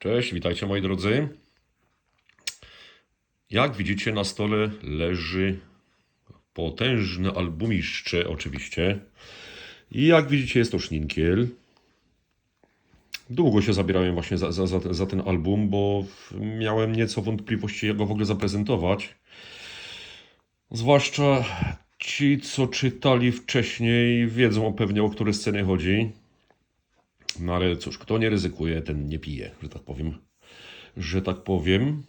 Cześć, witajcie moi drodzy. Jak widzicie, na stole leży potężne albumiszcze, oczywiście. I jak widzicie, jest to szninkiel. Długo się zabierałem właśnie za, za, za ten album, bo miałem nieco wątpliwości, jak go w ogóle zaprezentować. Zwłaszcza ci, co czytali wcześniej, wiedzą pewnie o które sceny chodzi. No ale cóż, kto nie ryzykuje, ten nie pije, że tak powiem. Że tak powiem.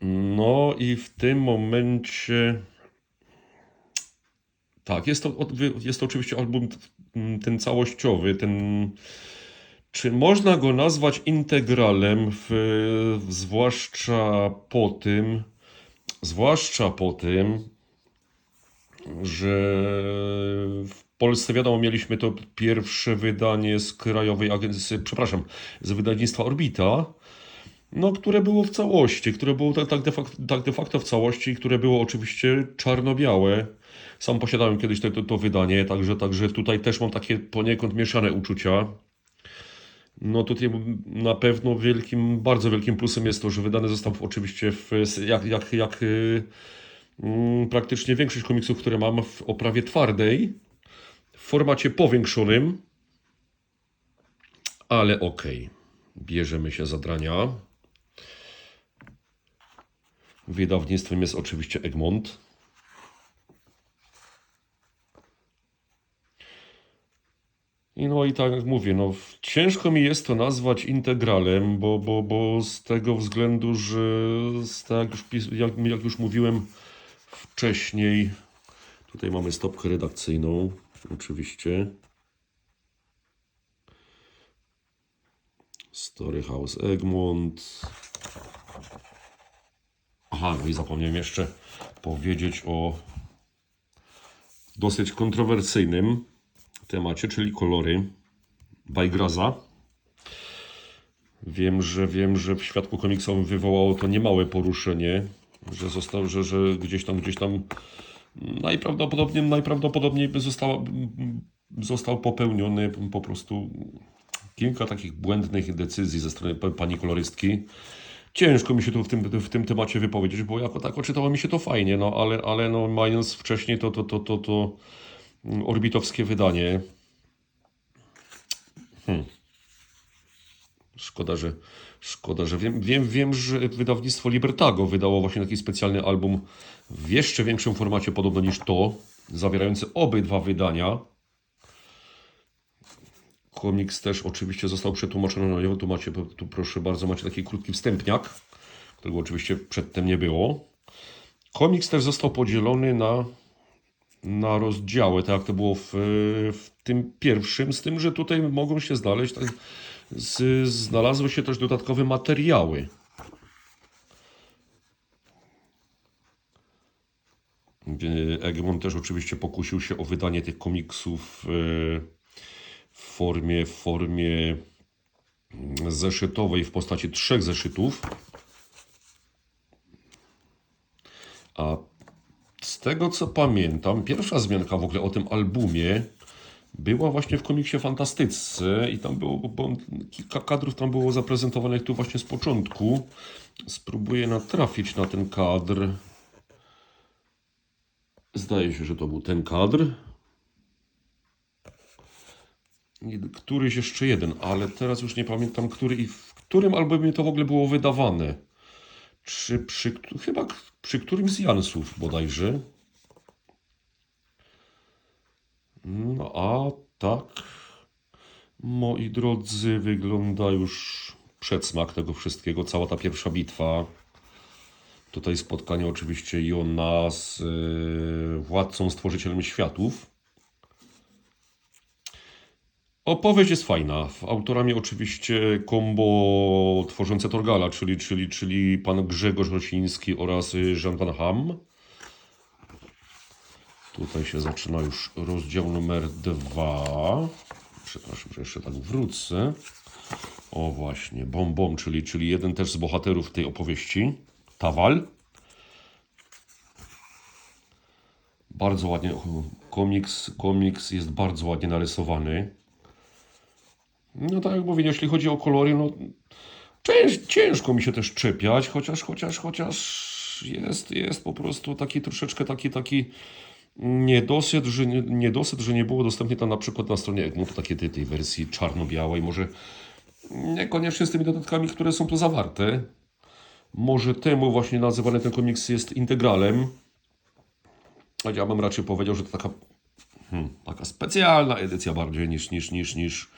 No i w tym momencie. Tak, jest to, jest to oczywiście album ten całościowy, ten. Czy można go nazwać integralem, w, zwłaszcza po tym, zwłaszcza po tym, że w Polsce, wiadomo, mieliśmy to pierwsze wydanie z krajowej agencji, przepraszam, z wydawnictwa Orbita, no, które było w całości, które było tak, tak, de, facto, tak de facto w całości, które było oczywiście czarno-białe. Sam posiadałem kiedyś to, to, to wydanie, także, także tutaj też mam takie poniekąd mieszane uczucia. No tutaj na pewno wielkim, bardzo wielkim plusem jest to, że wydany został oczywiście w, jak, jak, jak mm, praktycznie większość komiksów, które mam w oprawie twardej, w formacie powiększonym, ale. Okay. Bierzemy się za drania. Wydawnictwem jest oczywiście Egmont. I no i tak jak mówię, no ciężko mi jest to nazwać integralem, bo, bo, bo z tego względu, że z, tak już, jak, jak już mówiłem wcześniej, tutaj mamy stopkę redakcyjną, oczywiście. Story House Egmont. Aha, no i zapomniałem jeszcze powiedzieć o dosyć kontrowersyjnym temacie, czyli kolory Bajgraza. Wiem, że wiem, że w świadku komiksowym wywołało to niemałe poruszenie, że został, że, że gdzieś tam, gdzieś tam najprawdopodobniej, najprawdopodobniej został popełniony po prostu kilka takich błędnych decyzji ze strony pani kolorystki. Ciężko mi się tu w tym, w tym temacie wypowiedzieć, bo jako tak czytało mi się to fajnie, no ale, ale no, mając wcześniej to, to, to, to, to orbitowskie wydanie. Hmm. Szkoda, że szkoda, że wiem, wiem, wiem, że wydawnictwo Libertago wydało właśnie taki specjalny album w jeszcze większym formacie podobno niż to, zawierający obydwa wydania. Komiks też oczywiście został przetłumaczony na nowo. Tu macie, tu proszę bardzo, macie taki krótki wstępniak, którego oczywiście przedtem nie było. Komiks też został podzielony na, na rozdziały, tak jak to było w, w tym pierwszym, z tym, że tutaj mogą się znaleźć, tak, z, znalazły się też dodatkowe materiały. Egmont też oczywiście pokusił się o wydanie tych komiksów w formie, w formie zeszytowej w postaci trzech zeszytów. A z tego co pamiętam, pierwsza zmianka w ogóle o tym albumie była właśnie w komiksie Fantastyce i tam było, bo kilka kadrów tam było zaprezentowanych tu właśnie z początku. Spróbuję natrafić na ten kadr. Zdaje się, że to był ten kadr. Któryś jeszcze jeden, ale teraz już nie pamiętam, który i w którym albumie to w ogóle było wydawane. Czy przy, chyba przy którymś z Jansów bodajże. No a tak, moi drodzy, wygląda już przedsmak tego wszystkiego, cała ta pierwsza bitwa. Tutaj spotkanie oczywiście Jona z yy, władcą, stworzycielem światów. Opowieść jest fajna. Autorami oczywiście kombo tworzące Torgala, czyli, czyli, czyli pan Grzegorz Rosiński oraz Jean Van Ham. Tutaj się zaczyna już rozdział numer dwa. Przepraszam, że jeszcze tak wrócę. O właśnie, Bom Bom, czyli, czyli jeden też z bohaterów tej opowieści. Tawal. Bardzo ładnie, komiks, komiks jest bardzo ładnie narysowany. No tak jak mówię, jeśli chodzi o kolory, no Cięż, ciężko mi się też czepiać, chociaż, chociaż, chociaż jest, jest po prostu taki troszeczkę taki, taki niedosyt, że nie, niedosyt, że nie było dostępne tam na przykład na stronie Egmontu takie tej, tej wersji czarno-białej, może niekoniecznie z tymi dodatkami, które są tu zawarte. Może temu właśnie nazywany ten komiks jest integralem. A ja bym raczej powiedział, że to taka, hmm, taka specjalna edycja bardziej niż, niż, niż, niż,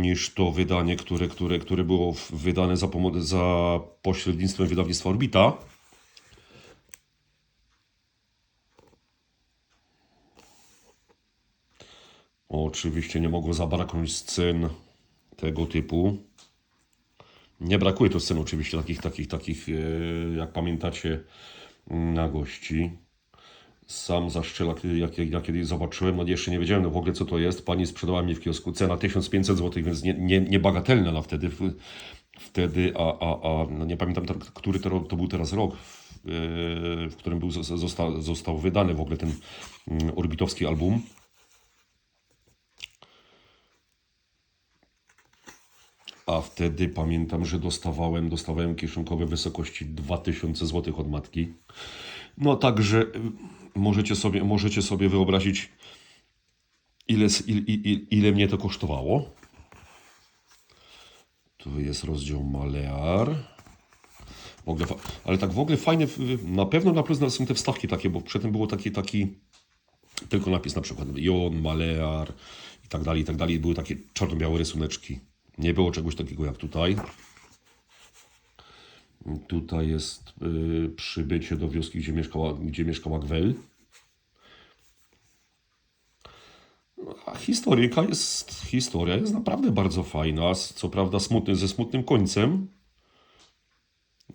niż to wydanie, które, które, które było wydane za, za pośrednictwem wydawnictwa Orbita. Oczywiście nie mogło zabraknąć scen tego typu. Nie brakuje tu scen oczywiście takich, takich, takich, e, jak pamiętacie, mm, na gości. Sam zaszczela, jak, jak, jak kiedyś zobaczyłem, no jeszcze nie wiedziałem no w ogóle co to jest. Pani sprzedała mi w kiosku, cena 1500 zł, więc nie, nie, niebagatelna na wtedy. Wtedy, a, a, a no nie pamiętam, to, który to, to był teraz rok, w, e, w którym był, zosta- został, został wydany w ogóle ten mm, orbitowski album. A wtedy pamiętam, że dostawałem, dostawałem kieszonkowe wysokości 2000 zł od matki. No także y, możecie sobie, możecie sobie wyobrazić, ile, il, il, il, ile mnie to kosztowało. Tu jest rozdział Malear. W ogóle, ale tak w ogóle fajne, na pewno na plus są te wstawki takie, bo przedtem było taki, taki tylko napis na przykład Jon, Malear i tak dalej, i tak dalej. Były takie czarno-białe rysuneczki. Nie było czegoś takiego jak tutaj. Tutaj jest y, przybycie do wioski, gdzie mieszkała, gdzie mieszkała Gwel. No, A historyjka jest, historia jest naprawdę bardzo fajna. Co prawda smutny, ze smutnym końcem.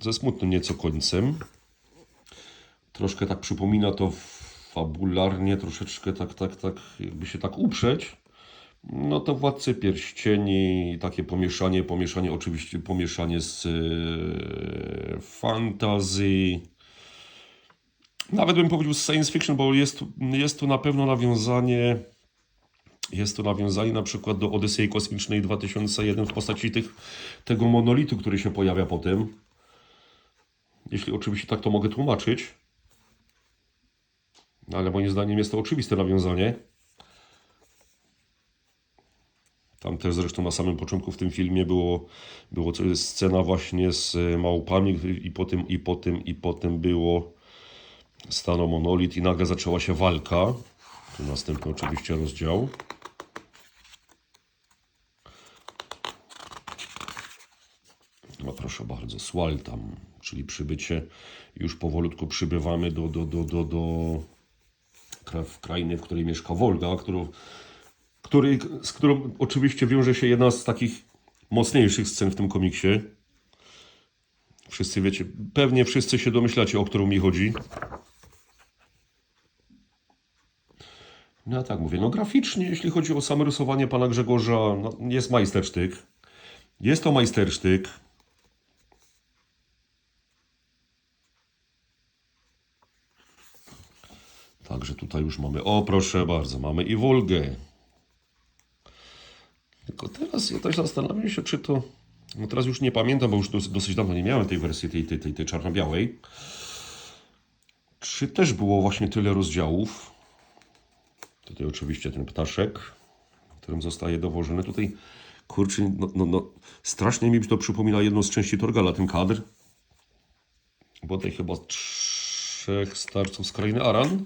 Ze smutnym nieco końcem. Troszkę tak przypomina to fabularnie, troszeczkę tak, tak, tak, jakby się tak uprzeć. No to Władcy Pierścieni, takie pomieszanie, pomieszanie oczywiście, pomieszanie z e, fantasy. Nawet bym powiedział science fiction, bo jest, jest tu na pewno nawiązanie, jest to nawiązanie na przykład do Odysei Kosmicznej 2001 w postaci tych, tego monolitu, który się pojawia potem. Jeśli oczywiście tak to mogę tłumaczyć. Ale moim zdaniem jest to oczywiste nawiązanie. Tam też zresztą na samym początku w tym filmie było, było scena właśnie z e, małpami i potem, i potem, i potem było stanął monolit i nagle zaczęła się walka. Tu następny oczywiście rozdział. No proszę bardzo, Swaltam, czyli przybycie. Już powolutku przybywamy do, do, do, do, do krainy, w której mieszka Wolga, którą, który, z którą oczywiście wiąże się jedna z takich mocniejszych scen w tym komiksie. Wszyscy wiecie, pewnie wszyscy się domyślacie, o którą mi chodzi. No ja tak mówię, no graficznie, jeśli chodzi o same rysowanie pana Grzegorza, no, jest majstersztyk. Jest to majstersztyk. Także tutaj już mamy, o proszę bardzo, mamy i Wolgę. Tylko teraz ja też zastanawiam się, czy to. No teraz już nie pamiętam, bo już dos- dosyć dawno nie miałem tej wersji, tej, tej, tej, tej czarno-białej. Czy też było właśnie tyle rozdziałów? Tutaj oczywiście ten ptaszek, którym zostaje dowożony. Tutaj, kurczę, no, no, no, strasznie mi to przypomina jedną z części Torgala, ten kadr. Bo tutaj chyba trzech starców z krainy Aran.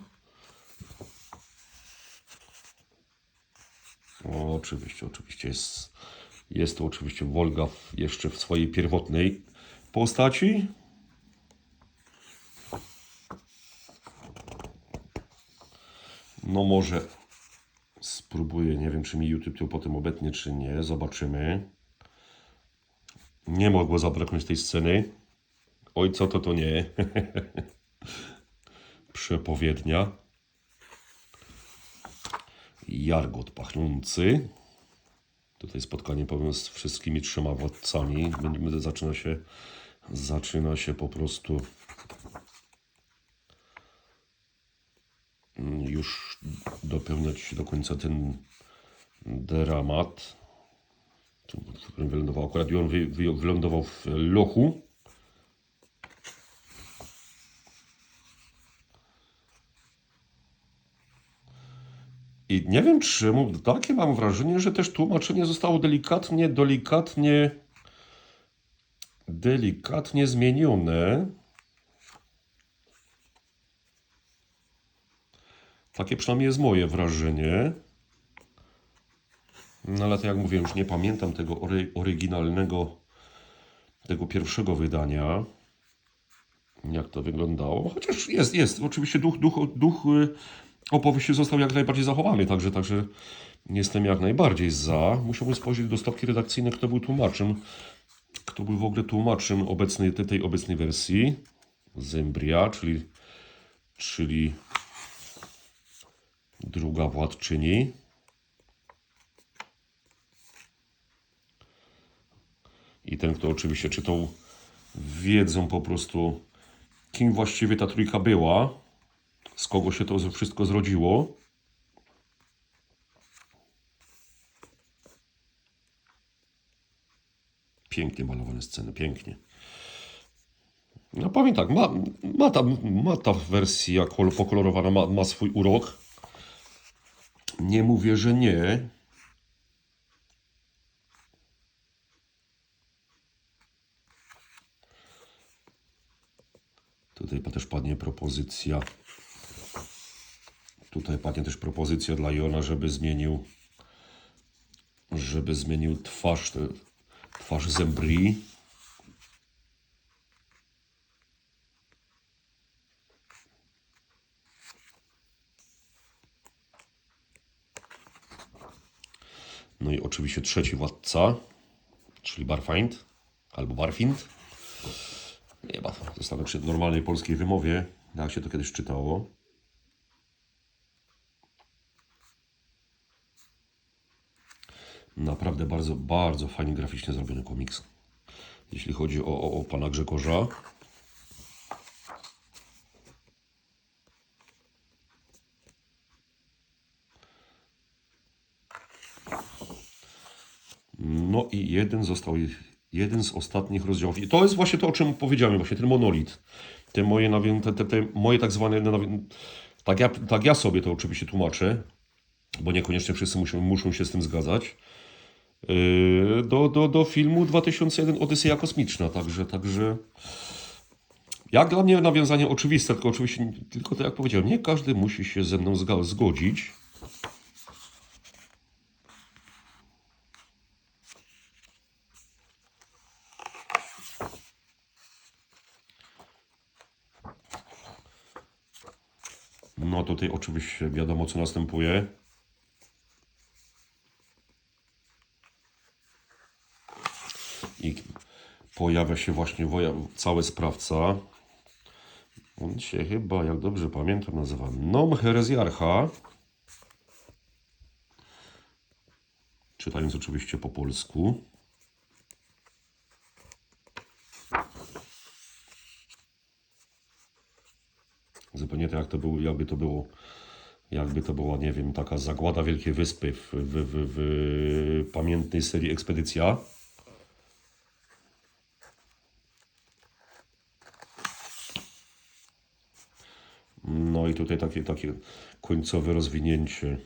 O, oczywiście, oczywiście jest, jest to oczywiście Wolga jeszcze w swojej pierwotnej postaci. No może spróbuję, nie wiem czy mi YouTube to potem obetnie czy nie, zobaczymy. Nie mogło zabraknąć tej sceny. Oj, co to to nie. Przepowiednia. Jargot pachnący. Tutaj spotkanie powiem z wszystkimi trzema władcami. Będziemy, zaczyna się, zaczyna się po prostu mm, już dopełniać do końca ten dramat. w którym wylądował. Akurat on wy, wy, wylądował w lochu. I nie wiem czemu, takie mam wrażenie, że też tłumaczenie zostało delikatnie, delikatnie, delikatnie zmienione. Takie przynajmniej jest moje wrażenie. No ale to jak mówiłem, już nie pamiętam tego ory, oryginalnego, tego pierwszego wydania. Jak to wyglądało. Chociaż jest, jest. Oczywiście duch, duch, duch y, opowieści został jak najbardziej zachowany, także, także jestem jak najbardziej za. Musiałbym spojrzeć do stopki redakcyjnej, kto był tłumaczem. Kto był w ogóle tłumaczem obecnej, tej, tej obecnej wersji. Zembria, czyli, czyli druga władczyni. I ten, kto oczywiście czytał, wiedzą po prostu, kim właściwie ta trójka była, z kogo się to wszystko zrodziło. Pięknie malowane sceny, pięknie. No powiem tak, ma, ma, ta, ma ta wersja kol- pokolorowana, ma, ma swój urok. Nie mówię, że nie. Tutaj też padnie propozycja. Tutaj padnie też propozycja dla Jona, żeby zmienił żeby zmienił twarz te- twarz Zembri. No i oczywiście trzeci władca, czyli Barfind albo Barfind. Chyba zostanę przy normalnej polskiej wymowie, jak się to kiedyś czytało. Naprawdę bardzo, bardzo fajnie graficznie zrobiony komiks. Jeśli chodzi o, o, o pana Grzegorza. No i jeden został, jeden z ostatnich rozdziałów. I to jest właśnie to, o czym powiedziałem, właśnie ten monolit. Te moje, te, te, te moje tak zwane, tak ja, tak ja sobie to oczywiście tłumaczę, bo niekoniecznie wszyscy muszą, muszą się z tym zgadzać. Yy, do, do, do filmu 2001 Odyseja Kosmiczna, także, także jak dla mnie nawiązanie oczywiste, tylko oczywiście, tylko tak jak powiedziałem, nie każdy musi się ze mną zgodzić. No tutaj oczywiście wiadomo co następuje. I pojawia się właśnie cały sprawca. On się chyba, jak dobrze pamiętam, nazywa Nom Herezjarcha. Czytając oczywiście po polsku. Zupełnie tak jak to było, jakby to było, jakby to była, nie wiem, taka zagłada Wielkiej Wyspy w, w, w, w pamiętnej serii Ekspedycja. Tutaj takie, takie końcowe rozwinięcie,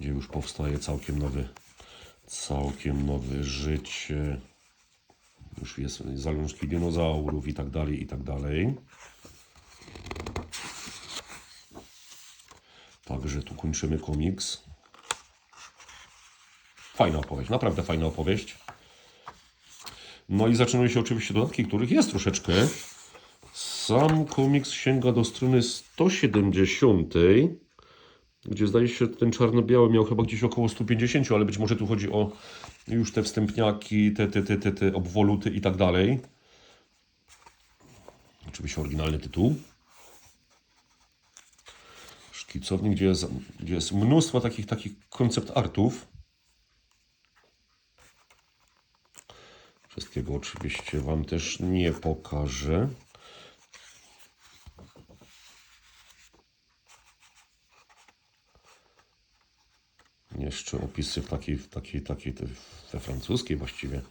gdzie już powstaje całkiem nowy, całkiem nowe życie. Już jest zalążki dinozaurów i tak dalej, i tak dalej. Także tu kończymy komiks. Fajna opowieść, naprawdę fajna opowieść. No i zaczynają się oczywiście dodatki, których jest troszeczkę. Sam komiks sięga do strony 170, gdzie zdaje się ten czarno-biały miał chyba gdzieś około 150, ale być może tu chodzi o już te wstępniaki, te, te, te, te, te obwoluty i tak dalej. Oczywiście oryginalny tytuł. Szkicownik, gdzie jest, gdzie jest mnóstwo takich, takich koncept artów. Wszystkiego oczywiście Wam też nie pokażę. Jeszcze opisy w takiej, w takiej, takiej we francuskiej właściwie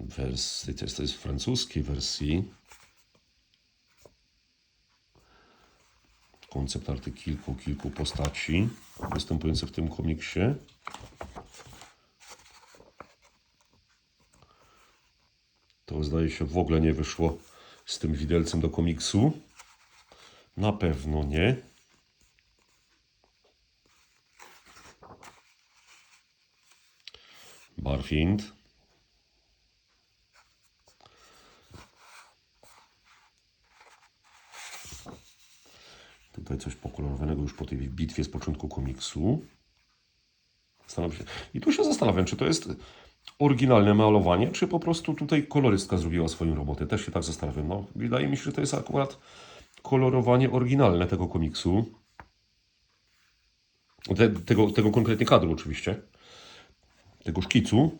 wersji, to jest, to jest w francuskiej wersji. Koncept arty kilku, kilku postaci występujących w tym komiksie. To zdaje się w ogóle nie wyszło z tym widelcem do komiksu. Na pewno nie. Barfind. Tutaj coś pokolorowanego już po tej bitwie z początku komiksu. Zastanawiam się. I tu się zastanawiam, czy to jest oryginalne malowanie, czy po prostu tutaj kolorystka zrobiła swoją robotę. Też się tak zastanawiam. No, wydaje mi się, że to jest akurat kolorowanie oryginalne tego komiksu. Te, tego, tego konkretnie kadru oczywiście. Tego szkicu.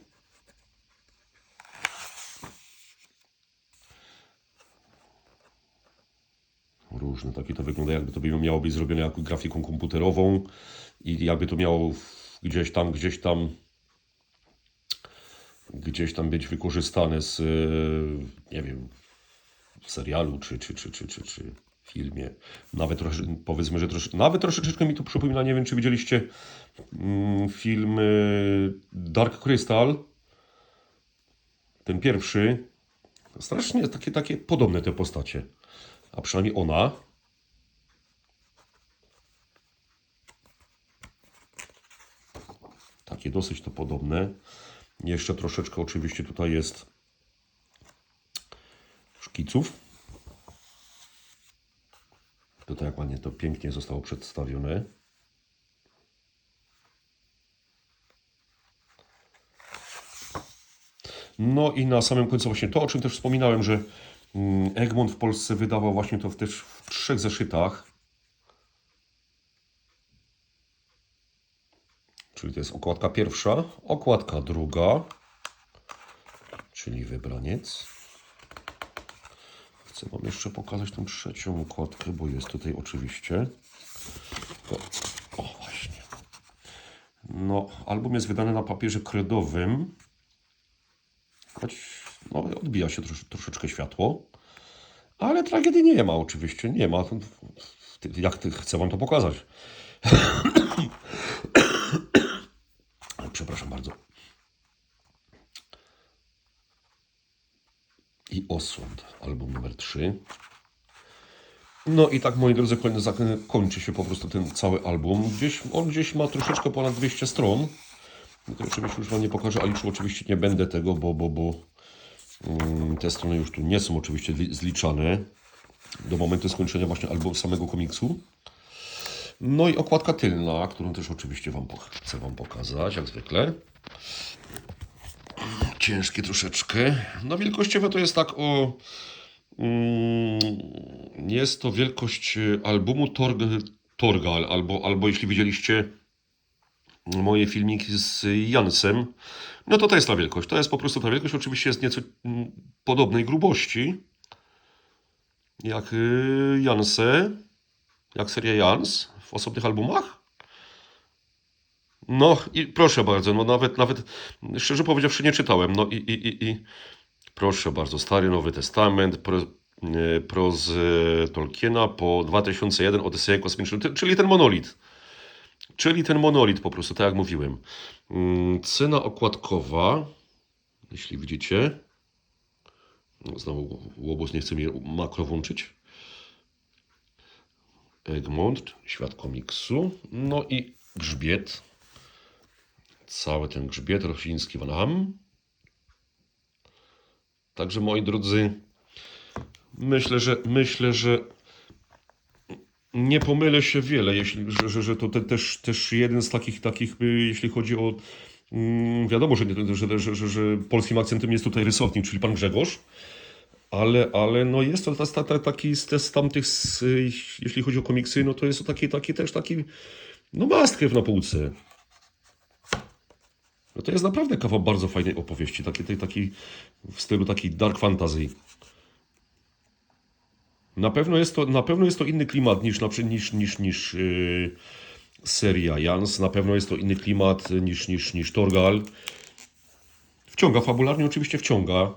Różne takie to wygląda, jakby to miało być zrobione jako grafiką komputerową i jakby to miało gdzieś tam, gdzieś tam gdzieś tam być wykorzystane z, e, nie wiem, w serialu czy, czy, czy, czy, czy, czy filmie. Nawet trosze, powiedzmy, że trosze, nawet troszeczkę mi to przypomina, nie wiem, czy widzieliście mm, film e, Dark Crystal, ten pierwszy. Strasznie takie, takie podobne te postacie. A przynajmniej ona. Takie dosyć to podobne. Jeszcze troszeczkę oczywiście tutaj jest szkiców. Tutaj jak ładnie to pięknie zostało przedstawione. No i na samym końcu właśnie to, o czym też wspominałem, że mm, Egmont w Polsce wydawał właśnie to w- też w trzech zeszytach. Czyli to jest okładka pierwsza, okładka druga, czyli wybraniec. Chcę Wam jeszcze pokazać tą trzecią okładkę, bo jest tutaj oczywiście. O, właśnie. No, album jest wydany na papierze kredowym. Choć no, odbija się trosz, troszeczkę światło. Ale tragedii nie ma oczywiście, nie ma. Jak chcę Wam to pokazać. Przepraszam bardzo. I Osłond, album numer 3. No i tak, moi drodzy, zak- kończy się po prostu ten cały album. Gdzieś, on gdzieś ma troszeczkę ponad 200 stron. No to oczywiście już Wam nie pokażę, a liczył oczywiście nie będę tego, bo, bo, bo mm, te strony już tu nie są oczywiście li- zliczane do momentu skończenia właśnie albo samego komiksu. No i okładka tylna, którą też oczywiście wam chcę Wam pokazać, jak zwykle. Ciężkie troszeczkę. No wielkościowo to jest tak o... Mm, jest to wielkość y, albumu Torg, Torgal, albo, albo jeśli widzieliście moje filmiki z Jansem, no to to jest ta wielkość. To jest po prostu ta wielkość. Oczywiście jest nieco mm, podobnej grubości jak y, Janse, jak seria Jans w osobnych albumach. No i proszę bardzo, no nawet, nawet szczerze powiedziawszy nie czytałem. No i, i, i, i proszę bardzo, Stary Nowy Testament, pro, e, proz e, Tolkiena po 2001 Odyseja Kosmiczna, Ty- czyli ten monolit. Czyli ten monolit po prostu, tak jak mówiłem. Mm, Cena okładkowa, jeśli widzicie, no, znowu łobuz nie chce mi makro włączyć. Egmont, świat komiksu, no i grzbiet. Cały ten grzbiet rośliński Van Ham. Także moi drodzy, myślę, że myślę, że nie pomylę się wiele, jeśli, że, że, że to te, też, też jeden z takich, takich, y, jeśli chodzi o. Mm, wiadomo, że, nie- że, że, że, że polskim akcentem jest tutaj rysownik, czyli pan Grzegorz. Ale, ale no jest to ta, ta, ta, taki z, tamtych, z, jeśli chodzi o komiksy, no to jest to taki, taki też taki, no have na półce. No to jest naprawdę kawał bardzo fajnej opowieści, taki, taki, taki w stylu taki dark fantasy. Na pewno jest to, na pewno jest to inny klimat niż, niż, niż, niż yy, seria Jans. Na pewno jest to inny klimat niż, niż, niż Torgal. Wciąga fabularnie, oczywiście wciąga.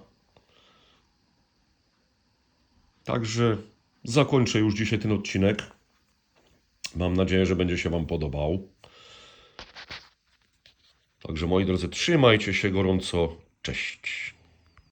Także zakończę już dzisiaj ten odcinek. Mam nadzieję, że będzie się Wam podobał. Także moi drodzy, trzymajcie się gorąco. Cześć.